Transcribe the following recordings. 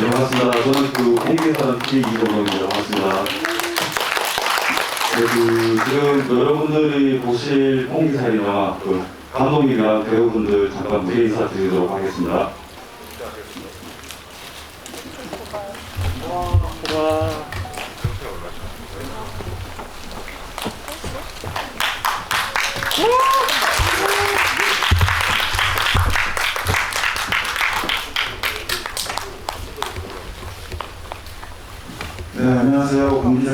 네, 반갑습니다. 저는 그 공개사람 K 이동호입니다. 반갑습니다. 네, 그 지금 여러분들이 보실 공개사이나 그 감독이나 배우분들 잠깐 무대 인사 드리도록 하겠습니다. 네,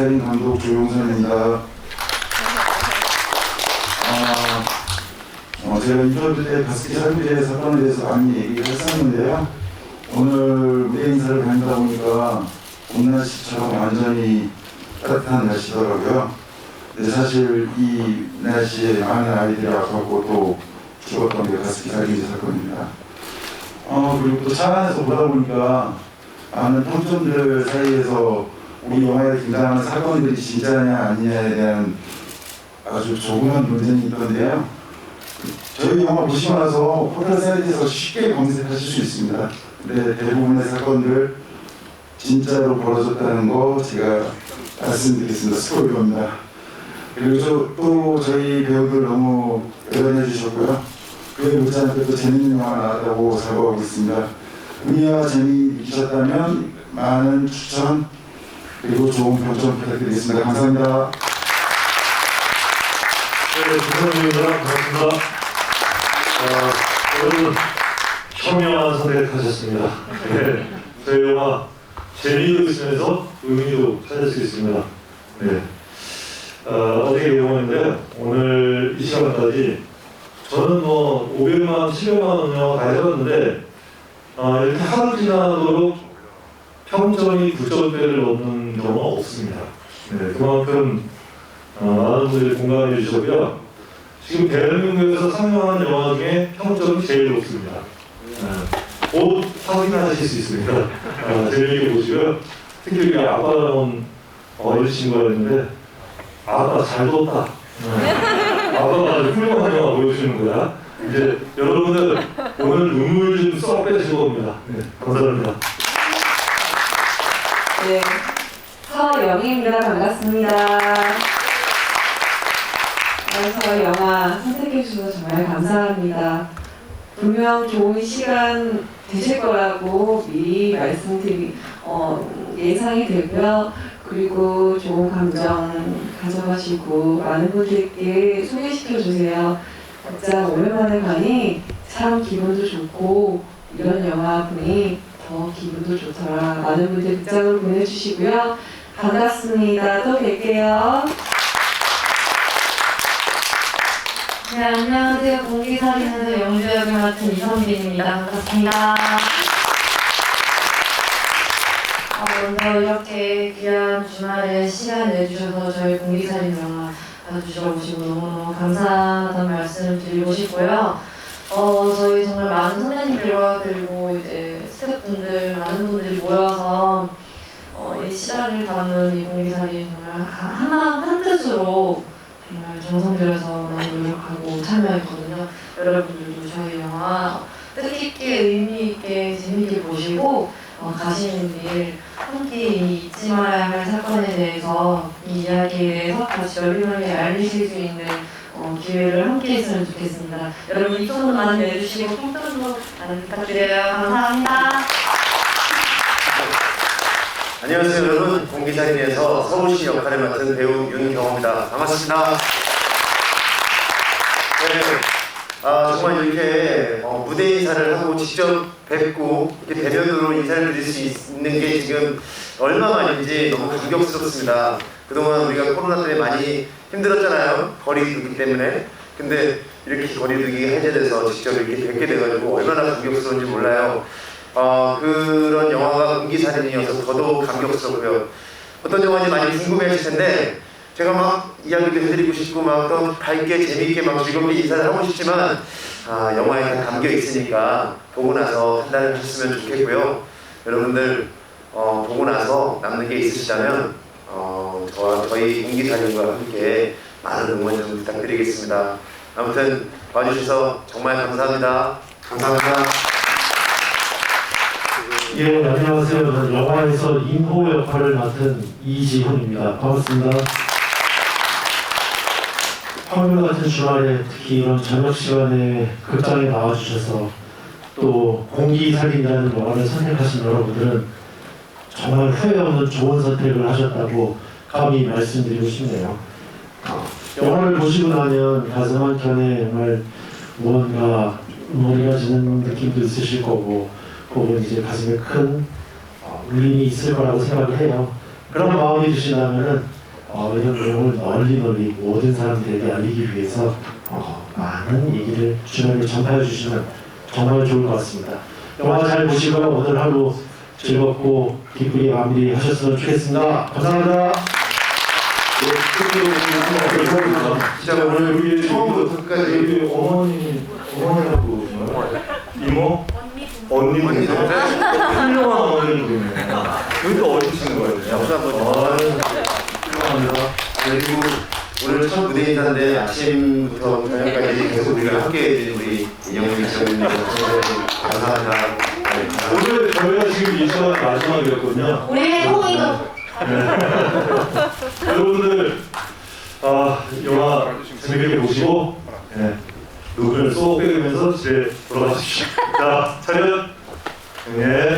공기살인 감독 조용선입니다. 아, 어, 제가 인터뷰 때 바스켓 살구제 사건에 대해서 많이 얘기를 했었는데요. 오늘 무대 인사를 다니다 보니까 봄 날씨처럼 완전히 따뜻한 날씨더라고요. 근데 사실 이 날씨에 많은 아이들이 아팠고 또 죽었던 게 바스켓 살구제 사건입니다. 어, 그리고 또 차 안에서 보다 보니까 많은 평점들 사이에서 우리 영화에 등장하는 사건들이 진짜냐 아니냐에 대한 아주 조그만 논쟁이 있던데요. 저희 영화 보시고 나서 포털 사이트에서 쉽게 검색하실 수 있습니다. 근데 대부분의 사건들 진짜로 벌어졌다는 거 제가 말씀드리겠습니다. 스포일러입니다. 그리고 저, 또 저희 배우들 너무 대단해 주셨고요. 그에 못지않게 또 재밌는 영화 나왔다고 자부하고 있습니다. 의미와 재미 느끼셨다면 많은 추천 그리고 좋은 평점 부탁드리겠습니다. 감사합니다. 네, 김성준입니다. 반갑습니다. 어, 여러분, 현명한 선택하셨습니다. 네, 저희 영화 재미도 있으면서 의미도 찾을 수 있습니다. 네. 어, 어떻게 내용인데 오늘 이 시간까지 저는 뭐 500만, 700만 원 영화 다 해봤는데 어, 이렇게 하루 지나도록 평점이 9점대를 넘는 경우가 없습니다. 네, 그만큼 어, 많은 분들이 공감해 주셨고요. 지금 대한민국에서 상영하는 영화 중에 평점이 제일 높습니다. 네, 곧 확인하실 수 있습니다. 어, 재미있게 보시고요. 특히 우리 아빠 나온 어린 친구가 있는데 아빠 잘 뒀다. 네. 아빠가 아주 훌륭한 영화 보여주는 거야. 이제 여러분들 오늘 눈물 좀 쏙 빼시고 옵니다. 네, 감사합니다. 네, 서영희입니다. 반갑습니다. 그래서 영화 선택해 주셔서 정말 감사합니다. 분명 좋은 시간 되실 거라고 미리 말씀드리 어, 예상이 되고요. 그리고 좋은 감정 가져가시고 많은 분들께 소개시켜 주세요. 극장 오랜만에 가니 참 기분도 좋고 이런 영화 보니 더 기분도 좋더라. 많은 분들 극장으로 보내주시고요. 반갑습니다. 또 뵐게요. 네, 안녕하세요. 공기사진에서 영주 역을 맡은 이선빈입니다. 반갑습니다. 어, 먼저 이렇게 귀한 주말에 시간 내주셔서 저희 공기사진 영화 봐주셔보시고 너무너무 감사하다는 말씀 드리고 싶고요. 어, 저희 정말 많은 선배님들과 그리고 이제 스태프분들, 많은 분들이 모여서 어, 이 시작을 담은 이 공기사진 정말 하- 하나, 한 뜻으로 정말 정성 들여서 많이 노력하고 참여했거든요. 여러분들도 저희 영화 뜻깊게 의미 있게 재밌게 보시고 어, 가시는 길 함께 이 잊지 말아야 할 사건에 대해서 이 이야기에 대해서 다시 널리널리 알리실 수 있는 어, 기회를 함께 했으면 좋겠습니다. 여러분 입소문 많이 내주시고 평점도 많이 부탁드려요. 감사합니다. 안녕하세요 여러분. 공기사진에서 서울시 역할을 맡은 배우 윤경호입니다. 반갑습니다. 네, 아, 정말 이렇게 어, 무대 인사를 하고 직접 뵙고 이렇게 대면으로 인사를 드릴 수 있는 게 지금 얼마만인지 너무 감격스럽습니다. 그동안 우리가 코로나 때문에 많이 힘들었잖아요. 거리 두기 때문에. 근데 이렇게 거리 두기가 해제돼서 직접 이렇게 뵙게 돼가지고 얼마나 감격스러운지 몰라요 어, 그런 영화가 공기사진이어서 더더욱 감격스럽고요. 어떤 영화인지 많이 궁금해하실 텐데 제가 막 이야기도 해드리고 싶고 막 또 밝게 재미있게 막 즐겁게 인사를 하고 싶지만 아, 영화에 다 담겨 있으니까 보고 나서 판단을 하셨으면 좋겠고요. 여러분들 어, 보고 나서 남는 게 있으시다면 어, 저와 저희 공기사진과 함께 많은 응원 좀 부탁드리겠습니다. 아무튼 봐주셔서 정말 감사합니다. 감사합니다. 예, 안녕하세요. 저는 영화에서 인호 역할을 맡은 이지훈입니다. 반갑습니다. 화요일 같은 주말에 특히 이런 저녁 시간에 극장에 나와주셔서 또 공기 살린다는 영화를 선택하신 여러분들은 정말 후회 없는 좋은 선택을 하셨다고 감히 말씀드리고 싶네요. 어, 영화를 보시고 나면 가슴 한켠에 정말 무언가 머리가 지는 느낌도 있으실 거고 혹은 이제 가슴에 큰 어, 울림이 있을 거라고 생각을 해요. 그런 마음이 드신다면은 어, 이런 내용을 널리 널리 모든 사람들에게 알리기 위해서 어, 많은 얘기를 주변에 전파해 주시면 정말 좋을 것 같습니다. 영화 잘 보시고 오늘 하루 즐겁고 기쁘게 마무리하셨으면 좋겠습니다. 감사합니다. 진짜 오늘 처음부터 끝까지 어머니 어머니라고 이모 언니 언니 동생 훌륭한 어머니분이네. 여기 또 어디 계시는 거예요? 박수 한번 훌륭합니다. 그리고 오늘 첫 무대 인사인데 아침부터 저녁까지 계속 우리가 함께 해준 우리 인영민 지원님 감사합니다. 네, 감사합니다. 오늘 저희가 지금 이 시간 마지막이었거든요. 우리의 홍이도 여러분들 아, 영화 재밌게 보시고 네, 눈을 쏙 빼면서 집에 돌아가십시오. 자, 차렷. 네.